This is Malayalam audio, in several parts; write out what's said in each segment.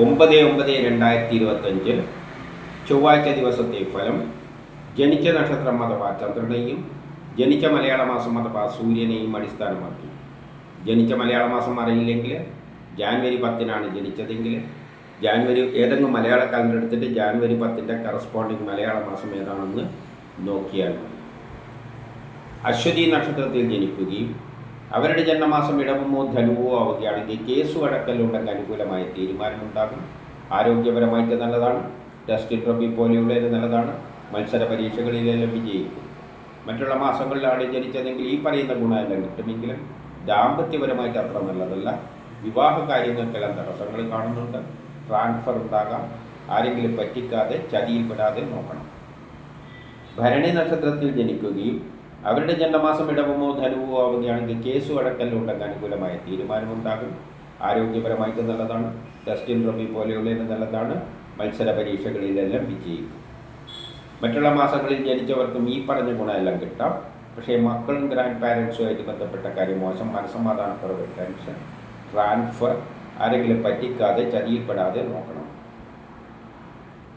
ഒമ്പത് ഒമ്പത് രണ്ടായിരത്തി ഇരുപത്തഞ്ച് ചൊവ്വാഴ്ച ദിവസത്തെ ഫലം ജനിച്ച നക്ഷത്രം അഥവാ ചന്ദ്രനെയും ജനിച്ച മലയാള മാസം അഥവാ സൂര്യനെയും അടിസ്ഥാനമാക്കി. ജനിച്ച മലയാള മാസം അറിയില്ലെങ്കിൽ ജാനുവരി പത്തിനാണ് ജനിച്ചതെങ്കിൽ ജാനുവരി ഏതെങ്കിലും മലയാള കാലണ്ടർ എടുത്തിട്ട് ജാനുവരി പത്തിന്റെ കറസ്പോണ്ടിങ് മലയാള മാസം ഏതാണെന്ന് നോക്കിയാൽ മതി. അശ്വതി നക്ഷത്രത്തിൽ ജനിക്കുകയും അവരുടെ ജന്മമാസം ഇടവമോ ധനുവോ ആവുകയാണെങ്കിൽ കേസു അടക്കലുണ്ടെങ്കിൽ അനുകൂലമായ തീരുമാനമുണ്ടാകും. ആരോഗ്യപരമായിട്ട് നല്ലതാണ്. ടെസ്റ്റ് ട്രോഫി പോലെയുള്ളത് നല്ലതാണ്. മത്സര പരീക്ഷകളിലെല്ലാം വിജയിക്കും. മറ്റുള്ള മാസങ്ങളിലാണ് ജനിച്ചതെങ്കിൽ ഈ പറയുന്ന ഗുണമെല്ലാം കിട്ടുമെങ്കിലും ദാമ്പത്യപരമായിട്ട് അത്ര നല്ലതല്ല. വിവാഹ കാര്യങ്ങൾക്കെല്ലാം തടസ്സങ്ങൾ കാണുന്നുണ്ട്. ട്രാൻസ്ഫർ ഉണ്ടാകാം. ആരെങ്കിലും പറ്റിക്കാതെ ചതിയിൽപ്പെടാതെ നോക്കണം. ഭരണി നക്ഷത്രത്തിൽ ജനിക്കുകയും അവരുടെ ജന്മമാസം ഇടവമോ ധനുവോ ആവുകയാണെങ്കിൽ കേസു അടക്കലിലുണ്ടെങ്കിൽ അനുകൂലമായ തീരുമാനമുണ്ടാകും. ആരോഗ്യപരമായിട്ട് നല്ലതാണ്. ടെസ്റ്റിൻ റബി പോലെയുള്ളതിന് നല്ലതാണ്. മത്സര പരീക്ഷകളിലെല്ലാം വിജയിക്കും. മറ്റുള്ള മാസങ്ങളിൽ ജനിച്ചവർക്കും ഈ പറഞ്ഞ ഗുണമെല്ലാം കിട്ടാം. പക്ഷേ മക്കളും ഗ്രാൻഡ് പാരൻസുമായിട്ട് ബന്ധപ്പെട്ട കാര്യം മോശം. മനസ്സമാധാനക്കുറവ് ടെൻഷൻ ട്രാൻസ്ഫർ ആരെങ്കിലും പറ്റിക്കാതെ ചതിയിൽപ്പെടാതെ നോക്കണം.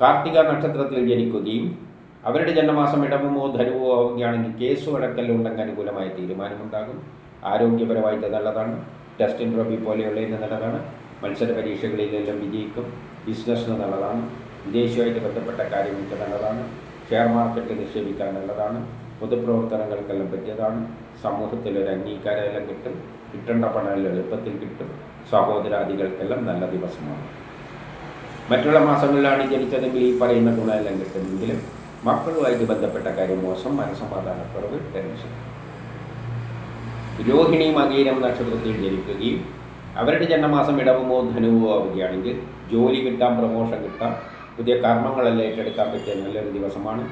കാർത്തിക നക്ഷത്രത്തിൽ ജനിക്കുകയും അവരുടെ ജന്മമാസം ഇടവുമോ ധരുവോ ആവുകയാണെങ്കിൽ കേസ് വഴക്കല്ലുണ്ടെങ്കിൽ അനുകൂലമായ തീരുമാനമുണ്ടാകും. ആരോഗ്യപരമായിട്ട് നല്ലതാണ്. ടെസ്റ്റിൻ പോലെയുള്ള പോലെയുള്ളതിന് നല്ലതാണ്. മത്സര പരീക്ഷകളിലെല്ലാം വിജയിക്കും. ബിസിനസ്സിന് നല്ലതാണ്. വിദേശവുമായിട്ട് ബന്ധപ്പെട്ട കാര്യങ്ങൾക്ക് നല്ലതാണ്. ഷെയർ മാർക്കറ്റിൽ നിക്ഷേപിക്കാൻ നല്ലതാണ്. പൊതുപ്രവർത്തനങ്ങൾക്കെല്ലാം പറ്റിയതാണ്. സമൂഹത്തിൽ ഒരു അംഗീകാരമെല്ലാം കിട്ടും. കിട്ടേണ്ട പണം എളുപ്പത്തിൽ കിട്ടും. സഹോദരാദികൾക്കെല്ലാം നല്ല ദിവസമാണ്. മറ്റുള്ള മാസങ്ങളിലാണ് ജനിച്ചതെങ്കിൽ ഈ പറയുന്ന ഗുണമെല്ലാം കിട്ടുമെങ്കിലും മക്കളുമായിട്ട് ബന്ധപ്പെട്ട കാര്യം മോശം മനസ്സമാധാനക്കുറവ് ടെൻഷൻ രോഹിണി മകീരം നക്ഷത്രത്തിൽ ജനിക്കുകയും അവരുടെ ജന്മമാസം ഇടവുമോ ധനുവോ ആവുകയാണെങ്കിൽ ജോലി കിട്ടാം പ്രമോഷൻ കിട്ടാം പുതിയ കർമ്മങ്ങളെല്ലാം ഏറ്റെടുക്കാൻ പറ്റിയ നല്ലൊരു ദിവസമാണ്.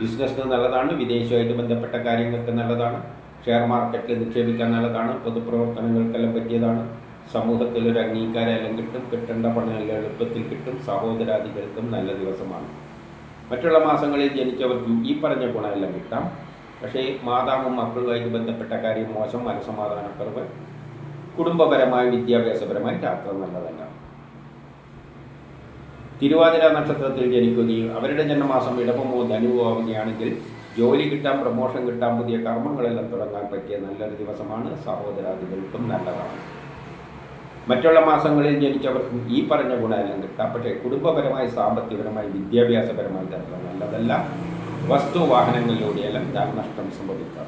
ബിസിനസ്സിന് നല്ലതാണ് വിദേശമായിട്ട് ബന്ധപ്പെട്ട കാര്യങ്ങൾക്ക് നല്ലതാണ് ഷെയർ മാർക്കറ്റിൽ നിക്ഷേപിക്കാൻ നല്ലതാണ് പൊതുപ്രവർത്തനങ്ങൾക്കെല്ലാം പറ്റിയതാണ്. സമൂഹത്തിൽ ഒരു അംഗീകാരമെല്ലാം കിട്ടും കിട്ടേണ്ട പണമെല്ലാം എളുപ്പത്തിൽ കിട്ടും സഹോദരാദികൾക്കും നല്ല ദിവസമാണ്. മറ്റുള്ള മാസങ്ങളിൽ ജനിച്ചവർക്കും ഈ പറഞ്ഞ ഗുണമെല്ലാം കിട്ടാം. പക്ഷേ മാതാവും മക്കളുമായിട്ട് ബന്ധപ്പെട്ട കാര്യം മോശം മനസ്സമാധാനക്കുറവ് കുടുംബപരമായി വിദ്യാഭ്യാസപരമായി അത്ര നല്ലതല്ല. തിരുവാതിര നക്ഷത്രത്തിൽ ജനിക്കുകയും അവരുടെ ജന്മമാസം ഇടപമോ ധനുവോ ആവുകയാണെങ്കിൽ ജോലി കിട്ടാൻ പ്രമോഷൻ കിട്ടാൻ പുതിയ കർമ്മങ്ങളെല്ലാം തുടങ്ങാൻ പറ്റിയ നല്ലൊരു ദിവസമാണ്. സഹോദരാദികൾക്കും നല്ലതാണ്. മറ്റുള്ള മാസങ്ങളിൽ ജനിച്ചവർക്കും ഈ പറഞ്ഞ ഗുണമെല്ലാം കിട്ടാം. പക്ഷേ കുടുംബപരമായി സാമ്പത്തികപരമായി വിദ്യാഭ്യാസപരമായി അത്ര നല്ലതല്ല. വസ്തു വാഹനങ്ങളിലൂടെയെല്ലാം ധനനഷ്ടം സംഭവിക്കാം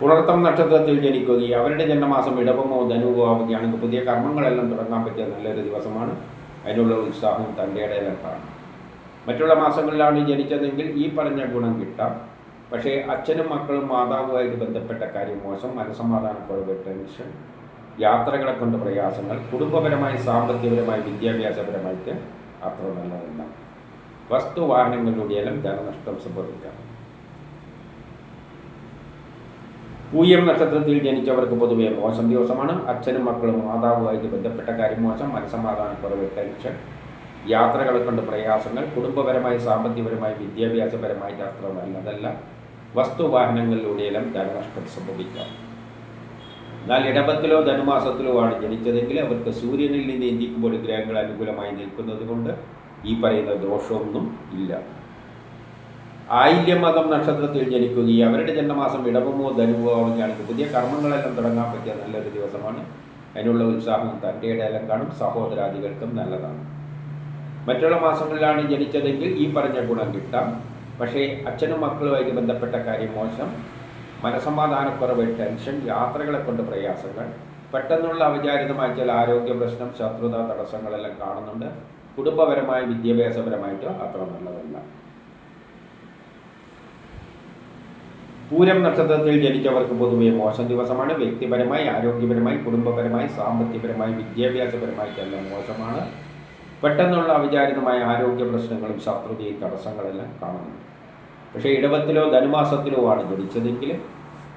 പുണർത്തം നക്ഷത്രത്തിൽ ജനിക്കുകയും അവരുടെ ജന്മമാസം ഇടവമോ ധനുവോ ആവുകയാണെങ്കിൽ പുതിയ കർമ്മങ്ങളെല്ലാം തുടങ്ങാൻ പറ്റിയ നല്ലൊരു ദിവസമാണ്. അതിനുള്ള ഉത്സാഹവും തന്റെ ഇടയിലും മറ്റുള്ള മാസങ്ങളിലാണ് ജനിച്ചതെങ്കിൽ ഈ പറഞ്ഞ ഗുണം കിട്ടാം. പക്ഷേ അച്ഛനും മക്കളും മാതാവുമായിട്ട് ബന്ധപ്പെട്ട കാര്യം മോശം. മനസ്സമാധാനക്കുറവ് ടെൻഷൻ. യാത്രകളെ കൊണ്ട് പ്രയാസങ്ങൾ. കുടുംബപരമായി സാമ്പത്തികപരമായി വിദ്യാഭ്യാസപരമായിട്ട് അത്ര നല്ലതല്ല. വസ്തു വാഹനങ്ങളിലൂടെയെല്ലാം ധനനഷ്ടം സംഭവിക്കാം. പൂയം നക്ഷത്രത്തിൽ ജനിച്ചവർക്ക് പൊതുവെ മോശം ദിവസമാണ്. അച്ഛനും മക്കളും മാതാവുമായിട്ട് ബന്ധപ്പെട്ട കാര്യം മോശം. മനസ്സമാധാനക്കുറവ് ടെൻഷൻ. യാത്രകളെ കൊണ്ട് പ്രയാസങ്ങൾ. കുടുംബപരമായി സാമ്പത്തികപരമായി വിദ്യാഭ്യാസപരമായിട്ട് അത്ര നല്ലതല്ല. വസ്തുവാഹനങ്ങളിലൂടെയെല്ലാം ധനനഷ്ടം സംഭവിക്കാം. എന്നാൽ ഇടപത്തിലോ ധനുമാസത്തിലോ ആണ് ജനിച്ചതെങ്കിൽ അവർക്ക് സൂര്യനിൽ നിന്ന് ഇന്ത്യക്കുമ്പോൾ ഗ്രഹങ്ങൾ അനുകൂലമായി നിൽക്കുന്നത് കൊണ്ട് ഈ പറയുന്ന ദോഷമൊന്നും ഇല്ല. ആയില്യമതം നക്ഷത്രത്തിൽ ജനിക്കുകയും അവരുടെ ജന്മമാസം ഇടവമോ ധനുവോ ആവുകയാണെങ്കിൽ പുതിയ കർമ്മങ്ങളെല്ലാം തുടങ്ങാൻ പറ്റിയ നല്ലൊരു ദിവസമാണ്. അതിനുള്ള ഉത്സാഹം തന്റെ ഇടയിലും കാണും. സഹോദരാദികൾക്കും നല്ലതാണ്. മറ്റുള്ള മാസങ്ങളിലാണ് ജനിച്ചതെങ്കിൽ ഈ പറഞ്ഞ ഗുണം കിട്ടാം. പക്ഷേ അച്ഛനും മക്കളുമായിട്ട് ബന്ധപ്പെട്ട കാര്യം മോശം. മനസമാധാനക്കുറവ് ടെൻഷൻ യാത്രകളെ കൊണ്ട് പ്രയാസങ്ങൾ. പെട്ടെന്നുള്ള അവിചാരിതമായ ചില ആരോഗ്യ പ്രശ്നം ശത്രുത തടസ്സങ്ങളെല്ലാം കാണുന്നുണ്ട്. കുടുംബപരമായി വിദ്യാഭ്യാസപരമായിട്ടോ അത്ര നല്ലതല്ല. പൂരം നക്ഷത്രത്തിൽ ജനിച്ചവർക്ക് പൊതുവെ മോശം ദിവസമാണ്. വ്യക്തിപരമായി ആരോഗ്യപരമായി കുടുംബപരമായി സാമ്പത്തികപരമായി വിദ്യാഭ്യാസപരമായിട്ടെല്ലാം മോശമാണ്. പെട്ടെന്നുള്ള അവിചാരിതമായ ആരോഗ്യ പ്രശ്നങ്ങളും ശത്രുതയും തടസ്സങ്ങളെല്ലാം കാണുന്നു. പക്ഷേ ഇടവത്തിലോ ധനുമാസത്തിലോ ആണ് ജനിച്ചതെങ്കിൽ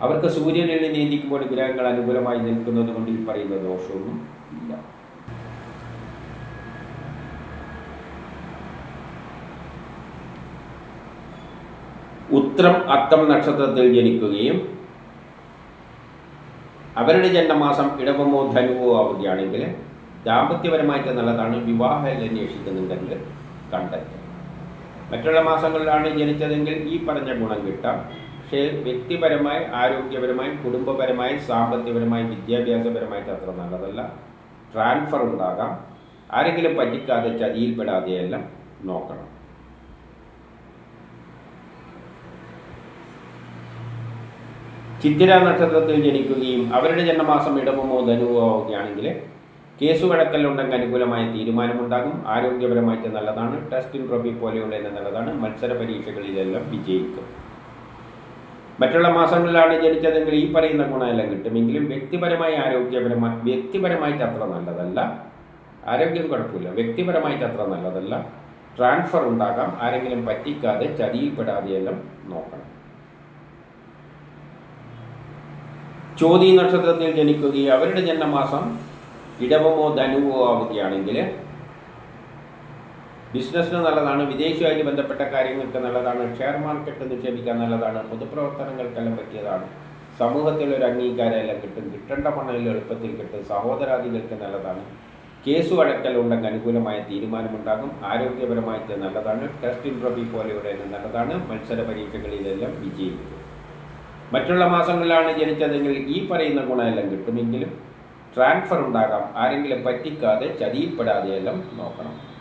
അവർക്ക് സൂര്യനിൽ നിന്ന് നീന്തിക്കുമ്പോൾ ഗ്രഹങ്ങൾ അനുകൂലമായി നിൽക്കുന്നത് കൊണ്ട് ഈ പറയുന്ന ദോഷമൊന്നും ഇല്ല. ഉത്രം അത്തം നക്ഷത്രത്തിൽ ജനിക്കുകയും അവരുടെ ജന്മമാസം ഇടവമോ ധനുവോ ആവുകയാണെങ്കിൽ ദാമ്പത്യപരമായിട്ട് നല്ലതാണ് വിവാഹം അന്വേഷിക്കുന്നുണ്ടെങ്കിൽ കണ്ടെത്തുക. മറ്റുള്ള മാസങ്ങളിലാണ് ജനിച്ചതെങ്കിൽ ഈ പറഞ്ഞ ഗുണം കിട്ടാം. പക്ഷേ വ്യക്തിപരമായി ആരോഗ്യപരമായി കുടുംബപരമായി സാമ്പത്തികപരമായി വിദ്യാഭ്യാസപരമായിട്ട് അത്ര നല്ലതല്ല. ട്രാൻസ്ഫർ ഉണ്ടാകാം. ആരെങ്കിലും പറ്റിക്കാതെ ചതിയിൽപ്പെടാതെയെല്ലാം നോക്കണം. ചിത്തിര നക്ഷത്രത്തിൽ ജനിക്കുകയും അവരുടെ ജന്മമാസം ഇടമോ ധനുവോ ആവുകയാണെങ്കിൽ കേസ് വഴക്കലുണ്ടെങ്കിൽ അനുകൂലമായ തീരുമാനമുണ്ടാകും. ആരോഗ്യപരമായിട്ട് നല്ലതാണ്. ടെസ്റ്റിൻ ട്രോഫി പോലെയുള്ള നല്ലതാണ്. മത്സര പരീക്ഷകളിലെല്ലാം വിജയിക്കും. മറ്റുള്ള മാസങ്ങളിലാണ് ജനിച്ചതെങ്കിൽ ഈ പറയുന്ന ഗുണമെല്ലാം കിട്ടുമെങ്കിലും വ്യക്തിപരമായി ആരോഗ്യപരമായി വ്യക്തിപരമായിട്ട് അത്ര നല്ലതല്ല. ആരോഗ്യം കുഴപ്പമില്ല. വ്യക്തിപരമായിട്ട് അത്ര നല്ലതല്ല. ട്രാൻസ്ഫർ ഉണ്ടാകാം. ആരെങ്കിലും പറ്റിക്കാതെ ചതിയിൽപ്പെടാതെയെല്ലാം നോക്കണം. ചോതി നക്ഷത്രത്തിൽ ജനിക്കുകയും അവരുടെ ജന്മമാസം ഇടവമോ ധനുവോ ആവുകയാണെങ്കിൽ ബിസിനസ്സിന് നല്ലതാണ് വിദേശവുമായിട്ട് ബന്ധപ്പെട്ട കാര്യങ്ങൾക്ക് നല്ലതാണ് ഷെയർ മാർക്കറ്റ് നിക്ഷേപിക്കാൻ നല്ലതാണ് പൊതുപ്രവർത്തനങ്ങൾക്കെല്ലാം പറ്റിയതാണ്. സമൂഹത്തിൽ ഒരു അംഗീകാരമെല്ലാം കിട്ടും കിട്ടേണ്ട പണമെല്ലാം എളുപ്പത്തിൽ കിട്ടും സഹോദരാദികൾക്ക് നല്ലതാണ്. കേസ് വഴക്കലുണ്ടെങ്കിൽ അനുകൂലമായ തീരുമാനമുണ്ടാകും ആരോഗ്യപരമായിട്ട് നല്ലതാണ് ടെസ്റ്റ് ഇൻട്രോബി പോലെയുടെ നല്ലതാണ് മത്സര പരീക്ഷകളിലെല്ലാം വിജയിക്കും. മറ്റുള്ള മാസങ്ങളിലാണ് ജനിച്ചതെങ്കിൽ ഈ പറയുന്ന ഗുണമെല്ലാം കിട്ടുമെങ്കിലും ട്രാൻസ്ഫർ ഉണ്ടാകാം. ആരെങ്കിലും പറ്റിക്കാതെ ചതിയിൽപ്പെടാതെ എല്ലാം നോക്കണം.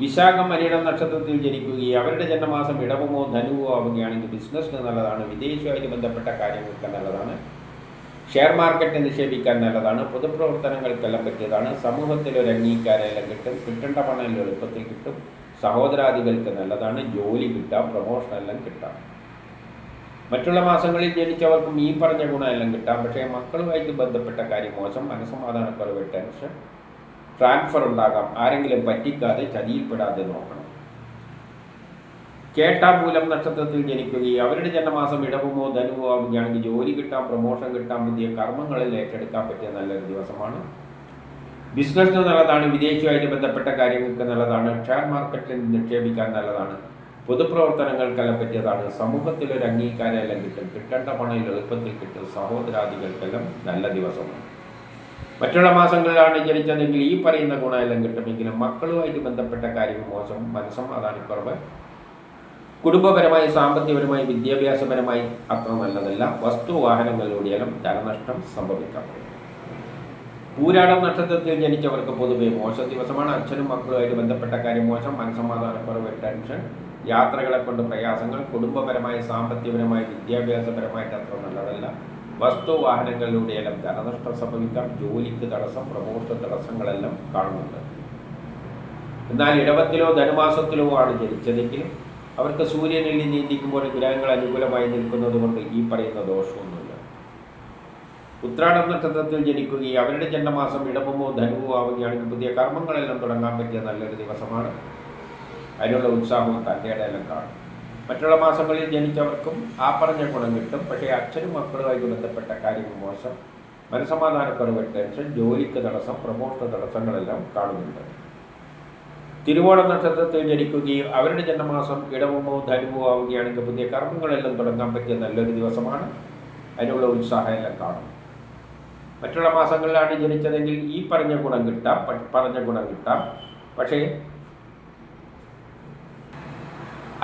വിശാഖം അനിടം നക്ഷത്രത്തിൽ ജനിക്കുകയും അവരുടെ ജന്മമാസം ഇടവുമോ ധനുവോ ആവുകയാണെങ്കിൽ ബിസിനസ്സിന് നല്ലതാണ്. വിദേശവുമായിട്ട് ബന്ധപ്പെട്ട കാര്യങ്ങൾക്ക് നല്ലതാണ്. ഷെയർ മാർക്കറ്റ് നിക്ഷേപിക്കാൻ നല്ലതാണ്. പൊതുപ്രവർത്തനങ്ങൾക്കെല്ലാം പറ്റിയതാണ്. സമൂഹത്തിൽ ഒരു അംഗീകാരമെല്ലാം കിട്ടും. കിട്ടേണ്ട പണം എളുപ്പത്തിൽ കിട്ടും. സഹോദരാദികൾക്ക് നല്ലതാണ്. ജോലി കിട്ടാം. പ്രൊമോഷൻ എല്ലാം കിട്ടാം. മറ്റുള്ള മാസങ്ങളിൽ ജനിച്ചവർക്കും ഈ പറഞ്ഞ ഗുണമെല്ലാം കിട്ടാം. പക്ഷേ മക്കളുമായിട്ട് ബന്ധപ്പെട്ട കാര്യം മോശം. മനസ്സമാധാനക്കുറവ് ടെൻഷൻ ട്രാൻസ്ഫർ ഉണ്ടാകാം. ആരെങ്കിലും പറ്റിക്കാതെ ചതിയിൽപ്പെടാതെ നോക്കണം. കേട്ടാ കേട്ടാമൂലം നക്ഷത്രത്തിൽ ജനിക്കുകയും അവരുടെ ജന്മമാസം ഇടവുമോ ധനുവോ ആവുകയാണെങ്കിൽ ജോലി കിട്ടാം പ്രൊമോഷൻ കിട്ടാം പുതിയ കർമ്മങ്ങളിൽ ഏറ്റെടുക്കാൻ പറ്റിയ നല്ലൊരു ദിവസമാണ്. ബിസിനസ് നല്ലതാണ് വിദേശവുമായിട്ട് ബന്ധപ്പെട്ട കാര്യങ്ങൾക്ക് നല്ലതാണ് ഷെയർ മാർക്കറ്റിൽ നിക്ഷേപിക്കാൻ നല്ലതാണ്. പൊതുപ്രവർത്തനങ്ങൾക്കെല്ലാം പറ്റിയതാണ് സമൂഹത്തിൽ ഒരു അംഗീകാരമെല്ലാം കിട്ടും. കിട്ടേണ്ട പണം എളുപ്പത്തിൽ കിട്ടും. സഹോദരാദികൾക്കെല്ലാം നല്ല ദിവസമാണ് മറ്റുള്ള മാസങ്ങളിലാണ് ജനിച്ചതെങ്കിൽ ഈ പറയുന്ന ഗുണമെല്ലാം കിട്ടുമെങ്കിലും മക്കളുമായിട്ട് ബന്ധപ്പെട്ട കാര്യം മോശം മനസ്സമാധാനക്കുറവ് കുടുംബപരമായി സാമ്പത്തികപരമായി വിദ്യാഭ്യാസപരമായി അത്ര നല്ലതല്ല. വസ്തു വാഹനങ്ങളിലൂടെയെല്ലാം ധനനഷ്ടം സംഭവിക്കാം. പൂരാടം നക്ഷത്രത്തിൽ ജനിച്ചവർക്ക് പൊതുവെ മോശം ദിവസമാണ്. അച്ഛനും മക്കളുമായിട്ട് ബന്ധപ്പെട്ട കാര്യം മോശം മനസ്സമാധാനക്കുറവ് ടെൻഷൻ. യാത്രകളെ കൊണ്ട് പ്രയാസങ്ങൾ കുടുംബപരമായി സാമ്പത്തികപരമായി വിദ്യാഭ്യാസപരമായിട്ട് അത്ര നല്ലതല്ല. വസ്തു വാഹനങ്ങളിലൂടെയെല്ലാം ധനനഷ്ടം സംഭവിക്കാം. ജോലിക്ക് തടസ്സം പ്രമോഷ തടസ്സങ്ങളെല്ലാം കാണുന്നുണ്ട്. എന്നാൽ ഇടവത്തിലോ ധനുമാസത്തിലോ ആണ് ജനിച്ചതെങ്കിൽ അവർക്ക് സൂര്യനിൽ നീന്തിക്കുമ്പോൾ ഗ്രഹങ്ങൾ അനുകൂലമായി നിൽക്കുന്നത് കൊണ്ട് ഈ പറയുന്ന ദോഷമൊന്നുമില്ല. ഉത്രാടം നക്ഷത്രത്തിൽ ജനിക്കുകയും അവരുടെ ജന്മമാസം ഇടവമോ ധനുവോ ആവുകയാണെങ്കിൽ പുതിയ കർമ്മങ്ങളെല്ലാം തുടങ്ങാൻ പറ്റിയ നല്ലൊരു ദിവസമാണ്. അതിനുള്ള ഉത്സാഹവും തന്നെയുടെ ഇടയിലും കാണും. മറ്റുള്ള മാസങ്ങളിൽ ജനിച്ചവർക്കും ആ പറഞ്ഞ ഗുണം കിട്ടും. പക്ഷേ അച്ഛനും മക്കളുമായി ബന്ധപ്പെട്ട കാര്യങ്ങൾ മോശം. മനസമാധാനക്കുറവ് ടെൻഷൻ ജോലിക്ക് തടസ്സം പ്രമോഷണ തടസ്സങ്ങളെല്ലാം കാണുന്നുണ്ട്. തിരുവോണ നക്ഷത്രത്തിൽ ജനിക്കുകയും അവരുടെ ജന്മമാസം ഇടവുമോ ധനുമോ ആവുകയാണെങ്കിൽ പുതിയ കർമ്മങ്ങളെല്ലാം തുടങ്ങാൻ പറ്റിയ നല്ലൊരു ദിവസമാണ്. അതിനുള്ള ഉത്സാഹം എല്ലാം കാണും. മറ്റുള്ള മാസങ്ങളിലാണ് ജനിച്ചതെങ്കിൽ ഈ പറഞ്ഞ ഗുണം കിട്ടാം പറഞ്ഞ ഗുണം കിട്ടാം. പക്ഷേ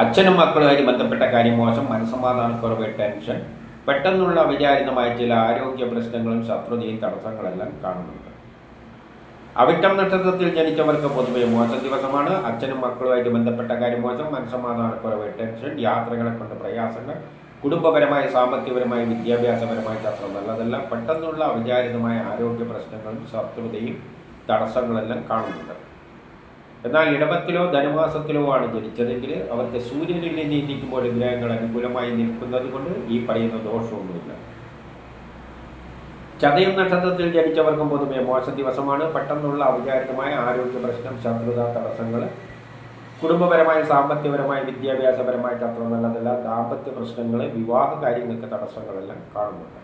അച്ഛനും മക്കളുമായി ബന്ധപ്പെട്ട കാര്യം മോശം മനസ്സമാധാനക്കുറവ് ടെൻഷൻ. പെട്ടെന്നുള്ള അവിചാരിതമായ ചില ആരോഗ്യ പ്രശ്നങ്ങളും ശത്രുതയും തടസ്സങ്ങളെല്ലാം കാണുന്നുണ്ട്. അവിട്ടം നക്ഷത്രത്തിൽ ജനിച്ചവർക്ക് പൊതുവെ മോശം ദിവസമാണ്. അച്ഛനും മക്കളുമായിട്ട് ബന്ധപ്പെട്ട കാര്യം മോശം മനസ്സമാധാനക്കുറവ് ടെൻഷൻ യാത്രകളെ കൊണ്ട് പ്രയാസങ്ങൾ കുടുംബപരമായ സാമ്പത്തികപരമായ വിദ്യാഭ്യാസപരമായ അത്ര നല്ലതല്ല. പെട്ടെന്നുള്ള അവിചാരിതമായ ആരോഗ്യ പ്രശ്നങ്ങളും ശത്രുതയും തടസ്സങ്ങളെല്ലാം കാണുന്നുണ്ട്. എന്നാൽ ഇടവത്തിലോ ധനുമാസത്തിലോ ആണ് ജനിച്ചതെങ്കിൽ അവർക്ക് സൂര്യനിൽ നീതിക്കുമ്പോൾ ഗ്രഹങ്ങൾ അനുകൂലമായി നിൽക്കുന്നത് കൊണ്ട് ഈ പറയുന്ന ദോഷമൊന്നുമില്ല. ചതയം നക്ഷത്രത്തിൽ ജനിച്ചവർക്കും പൊതുവെ മോശ ദിവസമാണ്. പെട്ടെന്നുള്ള ഔചാരികമായ ആരോഗ്യ പ്രശ്നം ശത്രുത തടസ്സങ്ങൾ കുടുംബപരമായ സാമ്പത്തികപരമായ വിദ്യാഭ്യാസപരമായിട്ട് അത്ര നല്ലതല്ല. ദാമ്പത്യ പ്രശ്നങ്ങൾ വിവാഹ കാര്യങ്ങൾക്ക് തടസ്സങ്ങളെല്ലാം കാണുന്നുണ്ട്.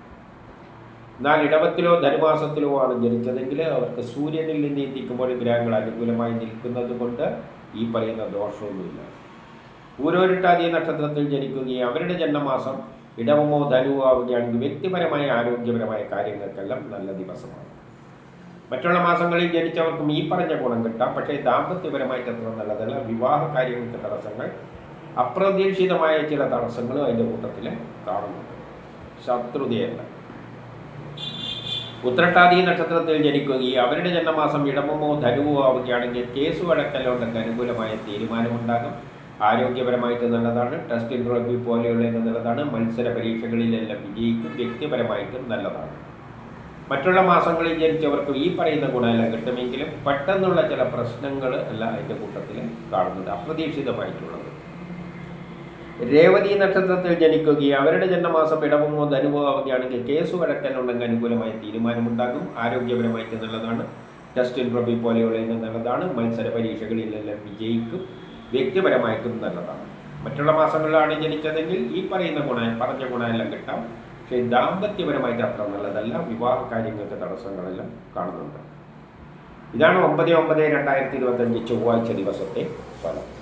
എന്നാൽ ഇടവത്തിലോ ധനുമാസത്തിലോ ആണ് ജനിച്ചതെങ്കിൽ അവർക്ക് സൂര്യനിൽ നിന്ന് എത്തിക്കുമ്പോൾ ഗ്രഹങ്ങൾ അനുകൂലമായി നിൽക്കുന്നത് കൊണ്ട് ഈ പറയുന്ന ദോഷമൊന്നുമില്ല. ഊരോരിട്ടാതി നക്ഷത്രത്തിൽ ജനിക്കുകയും അവരുടെ ജന്മമാസം ഇടവമോ ധനുവോ ആവുകയാണെങ്കിൽ വ്യക്തിപരമായ ആരോഗ്യപരമായ കാര്യങ്ങൾക്കെല്ലാം നല്ല ദിവസമാണ്. മറ്റുള്ള മാസങ്ങളിൽ ജനിച്ചവർക്കും ഈ പറഞ്ഞ ഗുണം കിട്ടാം. പക്ഷേ ദാമ്പത്യപരമായിട്ട് അത്ര നല്ലതല്ല. വിവാഹ കാര്യങ്ങൾക്ക് തടസ്സങ്ങൾ അപ്രതീക്ഷിതമായ ചില തടസ്സങ്ങളും അതിന്റെ കൂട്ടത്തിൽ കാണുന്നുണ്ട്. ശത്രുതയല്ല. ഉത്രട്ടാതി നക്ഷത്രത്തിൽ ജനിക്കുകയും അവരുടെ ജന്മമാസം ഇടമമോ ധനുവോ ആവുകയാണെങ്കിൽ കേസ് വഴക്കലുണ്ടെങ്കിൽ അനുകൂലമായ തീരുമാനമുണ്ടാകും. ആരോഗ്യപരമായിട്ട് നല്ലതാണ്. ടെസ്റ്റ് ഇൻട്രോബി പോലെയുള്ള നല്ലതാണ്. മത്സര പരീക്ഷകളിലെല്ലാം വിജയിക്കും. വ്യക്തിപരമായിട്ടും നല്ലതാണ്. മറ്റുള്ള മാസങ്ങളിൽ ജനിച്ചവർക്ക് ഈ പറയുന്ന ഗുണമെല്ലാം കിട്ടുമെങ്കിലും പെട്ടെന്നുള്ള ചില പ്രശ്നങ്ങൾ അല്ല അതിന്റെ കൂട്ടത്തിൽ കാണുന്നത് അപ്രതീക്ഷിതമായിട്ടുള്ളത്. രേവതി നക്ഷത്രത്തിൽ ജനിക്കുകയും അവരുടെ ജന്മമാസം ഇടവമോ ധനുവോ ആവുകയാണെങ്കിൽ കേസ് വഴക്കലുണ്ടെങ്കിൽ അനുകൂലമായ തീരുമാനമുണ്ടാകും. ആരോഗ്യപരമായിട്ട് നല്ലതാണ്. ടെസ്റ്റിൽ പ്രഭു പോലെയുള്ള നല്ലതാണ്. മത്സര പരീക്ഷകളിലെല്ലാം വിജയിക്കും. വ്യക്തിപരമായിട്ടും നല്ലതാണ്. മറ്റുള്ള മാസങ്ങളിലാണ് ജനിച്ചതെങ്കിൽ ഈ പറയുന്ന ഗുണ പറഞ്ഞ ഗുണമെല്ലാം കിട്ടാം. പക്ഷേ ദാമ്പത്യപരമായിട്ട് അത്ര നല്ലതല്ല. വിവാഹ കാര്യങ്ങൾക്ക് തടസ്സങ്ങളെല്ലാം കാണുന്നുണ്ട്. ഇതാണ് ഒമ്പത് ഒമ്പത് രണ്ടായിരത്തി ഇരുപത്തഞ്ച് ചൊവ്വാഴ്ച ദിവസത്തെ ഫലം.